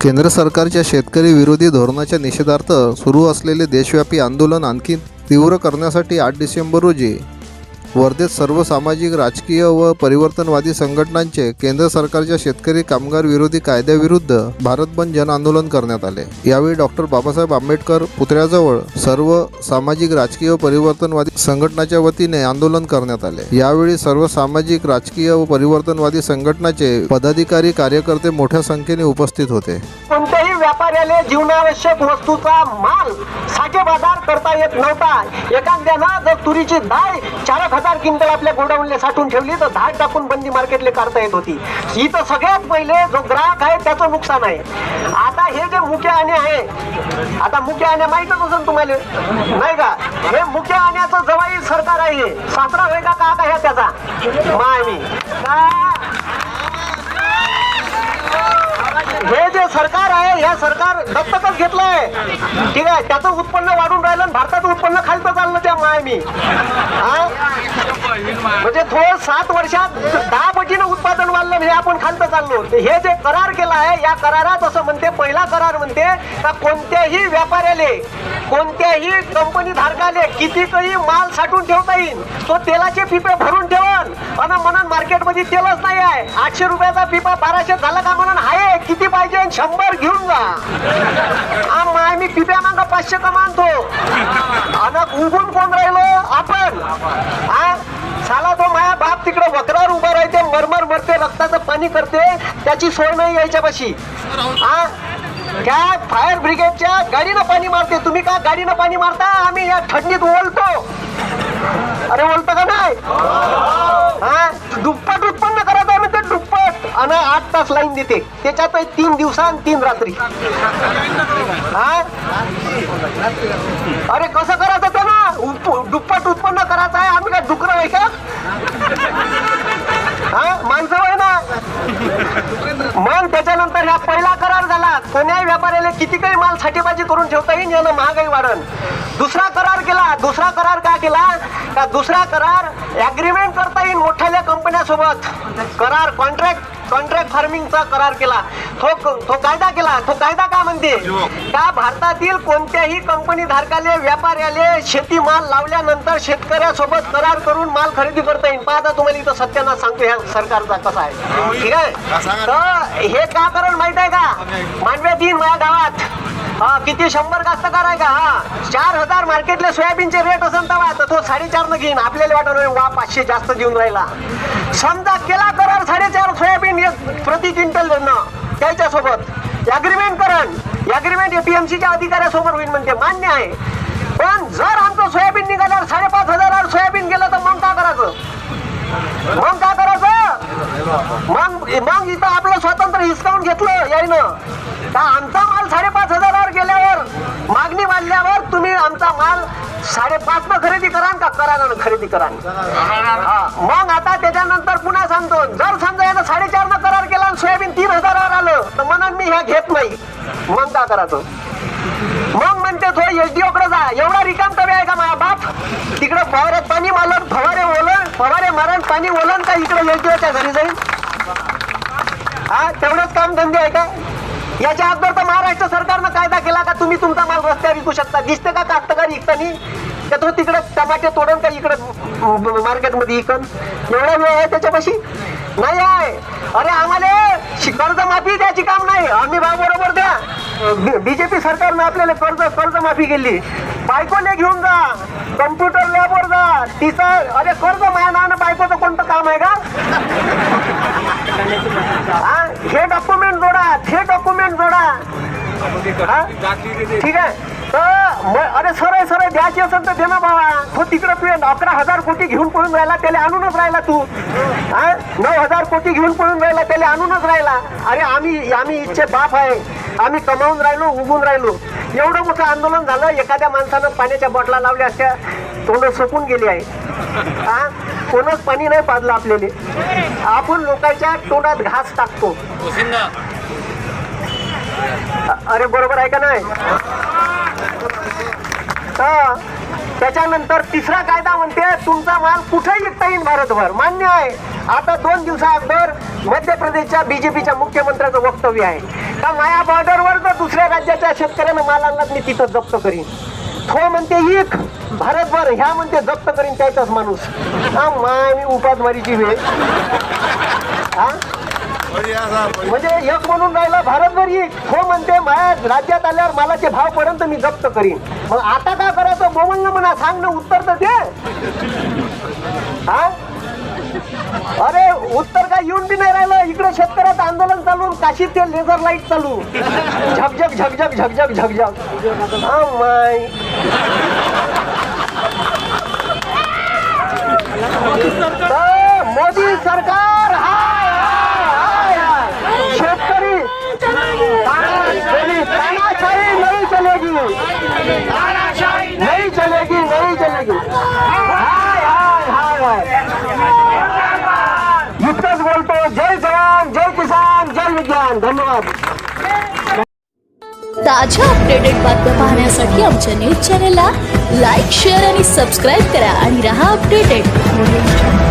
केंद्र सरकारच्या शेतकरी विरोधी धोरणाच्या निषेधार्थ सुरू असलेले देशव्यापी आंदोलन आणखी तीव्र करण्यासाठी आठ डिसेंबर रोजी वर्धेत सर्व सामाजिक राजकीय व परिवर्तनवादी संघटनांचे केंद्र सरकारच्या शेतकरी कामगार विरोधी कायद्याविरुद्ध भारत बंद जन आंदोलन करण्यात आले. यावेळी डॉक्टर बाबासाहेब आंबेडकर पुतळ्याजवळ सर्व सामाजिक राजकीय व परिवर्तनवादी संघटनाच्या वतीने आंदोलन करण्यात आले. यावेळी सर्व सामाजिक राजकीय व परिवर्तनवादी संघटनाचे पदाधिकारी कार्यकर्ते मोठ्या संख्येने उपस्थित होते. कोणत्याही व्यापाऱ्याला जीवनावश्यक वस्तूचा माल साठे बाजार करता येत नव्हता. एखाद्यानं जर तुरीची डाळ चार हजार क्विंटल आपल्या गोडाऊनला साठून ठेवली तर धाड टाकून बंदी मार्केटले काढता येत होती. ही तर सगळ्यात पहिले जो ग्राहक आहे त्याचं नुकसान आहे. आता हे जे मुख्य आणे आहे आता मुख्य आणे माहीतच असेल तुम्हाला. नाही का? हे मुख्य आण्याचं जवाई सरकार आहे. सासरा होय का आता ह्या त्याचा? माय मी. हे जे सरकार ह्या सरकार दत्तकच घेतलंय. ठीक आहे त्याचं उत्पन्न वाढून राहिलं आणि भारताचं उत्पन्न खालतं चाललं त्या मायमी म्हणजे थोडं सात वर्षात दहा पटीनं उत्पादन वाढलं म्हणजे आपण खालतं चाललो. हे जे करार केला आहे या करारात असं म्हणते पहिला करार म्हणते का कोणत्याही व्यापाऱ्याले कोणत्याही कंपनी धारकाले किती काही माल साठवून ठेवता येईल. तो तेलाचे पिपे भरून ठेवन. आणि म्हणून मार्केटमध्ये तेलच नाही आहे. आठशे रुपयाचा पिपा बाराशे झाला का म्हणून आहे किती पाहिजे? आणि शंभर घेऊन जा माय मी पिप्या माग पाचशे कमानतो आणि उभून कोण राहिलो? आपण. हा? साला तो माया बाप तिकडे वक्रावर उभा राहते मरमर मरते रक्ताचं पाणी करते त्याची सोय नाही यायच्यापाशी हा? त्या फायर ब्रिगेडच्या गाडीनं पाणी मारते. तुम्ही का गाडीनं पाणी मारता? आम्ही या थंडीत ओलतो. अरे बोलतो का नाही? हा? दुप्पट उत्पन्न आणि आठ तास लाईन देते. त्याच्यात तीन दिवसा आणि तीन रात्री. हा? अरे कसं करायचं ते ना दुप्पट उत्पन्न करायचं आहे. आम्ही काय डुकर आहे का? हा? माणसं आहे ना? मग त्याच्यानंतर ह्या पहिला करार झाला. कोण्याही व्यापाऱ्याला किती काही माल साठेबाजी करून ठेवता येईल यानं महागाई वाढन. दुसरा करार केला. दुसरा करार काय केला? का दुसरा करार ऍग्रीमेंट करता येईल मोठ्या कंपन्यासोबत करार कॉन्ट्रॅक्ट कॉन्ट्रॅक्ट फार्मिंगचा करार केला. तो तो कायदा केला. तो कायदा काय म्हणते? का भारतातील कोणत्याही कंपनी धारकाले व्यापाऱ्याले शेती माल लावल्यानंतर शेतकऱ्यासोबत करार करून माल खरेदी करता येईल? पाहता तुम्हाला इथं सत्यानाश सांगतो ह्या सरकारचा कसा आहे. ठीक आहे? तर हे का कारण माहीत आहे का? मांडव्या तीन माझ्या गावात. हा किती? शंभर कास्तकार आहे का? हा. चार हजार मार्केटले सोयाबीनचे रेट असेल तेव्हा तर तो साडेचार न घेईन. आपल्याला वाटत वा पाचशे जास्त देऊन राहिला. समजा केला करार साडेचार सोयाबीन एक प्रति क्विंटल देणं त्याच्यासोबत. अग्रीमेंट करण. अग्रीमेंट एपीएमसीच्या अधिकाऱ्यासोबत होईल म्हणते. मान्य आहे. पण जर आमचं साडेपाच न खरेदी करा का करा खरेदी करा मग आता त्याच्यानंतर पुन्हा सांगतो. जर समजा यानं साडेचार न करार केला आणि सोयाबीन तीन हजारावर आलं तर म्हणून मी ह्या घेत नाही. मग काय करायचं मग म्हणते थोडं एसडीओ कडे जा. एवढा रिकाम कमी आहे का माझा बाप? तिकडे फवाऱ्यात पाणी मारलं फवारे ओलन फवारे मारण पाणी ओलन का इकडे एसडीओच्या घरी जाईल हा तेवढंच काम धंदे आहे का याच्या अगोदर तर महाराष्ट्र सरकारनं कायदा केला का तुम्ही तुमचा माल रस्त्यावर विकू शकता? दिसते का कास्तकार विकतानी का तो तिकडे टमाटे तोडून का इकडे मार्केटमध्ये विकन एवढा वेळ आहे त्याच्यापाशी? नाही आहे. अरे आम्हाला शि- कर्जमाफी द्यायची काम नाही. आम्ही भाव बीजेपी सरकारनं आपल्याला कर्ज कर्जमाफी केली. बायकोले घेऊन जा कम्प्युटर लॅबवर जा तिचा अरे कर्ज माया ना बायकोचं कोणतं काम आहे का? हे? डॉक्युमेंट जोडा हे डॉक्युमेंट जोडा. ठीक आहे? तर अरे सरळ सरळ द्यायची असेल तर दे ना बाबा. तो तिकडे तू अकरा हजार कोटी घेऊन पळून राहिला त्याला आणूनच राहिला तू. हा? नऊ हजार कोटी घेऊन पळून राहिला त्याला आणूनच राहिला. अरे आम्ही आम्ही इच्छे बाप आहे. आम्ही कमावून राहिलो उभून राहिलो. एवढं मोठं आंदोलन झालं एखाद्या माणसानं पाण्याच्या बॉटला लावल्या असत्या तोंड सोपून गेली आहे. हा कोणच पाणी नाही पाजलं आपल्याला. आपण लोकांच्या तोंडात घास टाकतो. अरे बरोबर आहे का नाही? हा. त्याच्यानंतर तिसरा कायदा म्हणते तुमचा माल कुठेही विकता येईल भारतभर. मान्य आहे. आता दोन दिवसा अगोदर मध्य प्रदेशच्या बीजेपीच्या मुख्यमंत्र्याचं वक्तव्य आहे. का माया बॉर्डरवर जर दुसऱ्या राज्याच्या शेतकऱ्यानं माल आणला मी तिथं जप्त करीन. तो म्हणते एक भारतभर ह्या म्हणते जप्त करीन त्याचाच माणूस. हा माय मी उपासमारीची वेळ. हा? म्हणजे एक म्हणून राहिला भारतभर एक. हो म्हणते माया राज्यात आल्यावर मालाचे भाव पर्यंत मी जप्त करीन. मग आता काय करायचं? बोमल म्हणा सांग ना उत्तर तर दे. हा? उत्तर काय येऊन बी नाही राहिलं. इकडे शेतकऱ्याचं आंदोलन चालून काशीत ते लेझर लाइट चालू. झकझक झकझक झकझक झकझक हा माय ताज्या अपडेटेड बातम्या पाहण्यासाठी आमच्या न्यूज चॅनलला लाईक शेअर आणि सबस्क्राईब करा आणि रहा अपडेटेड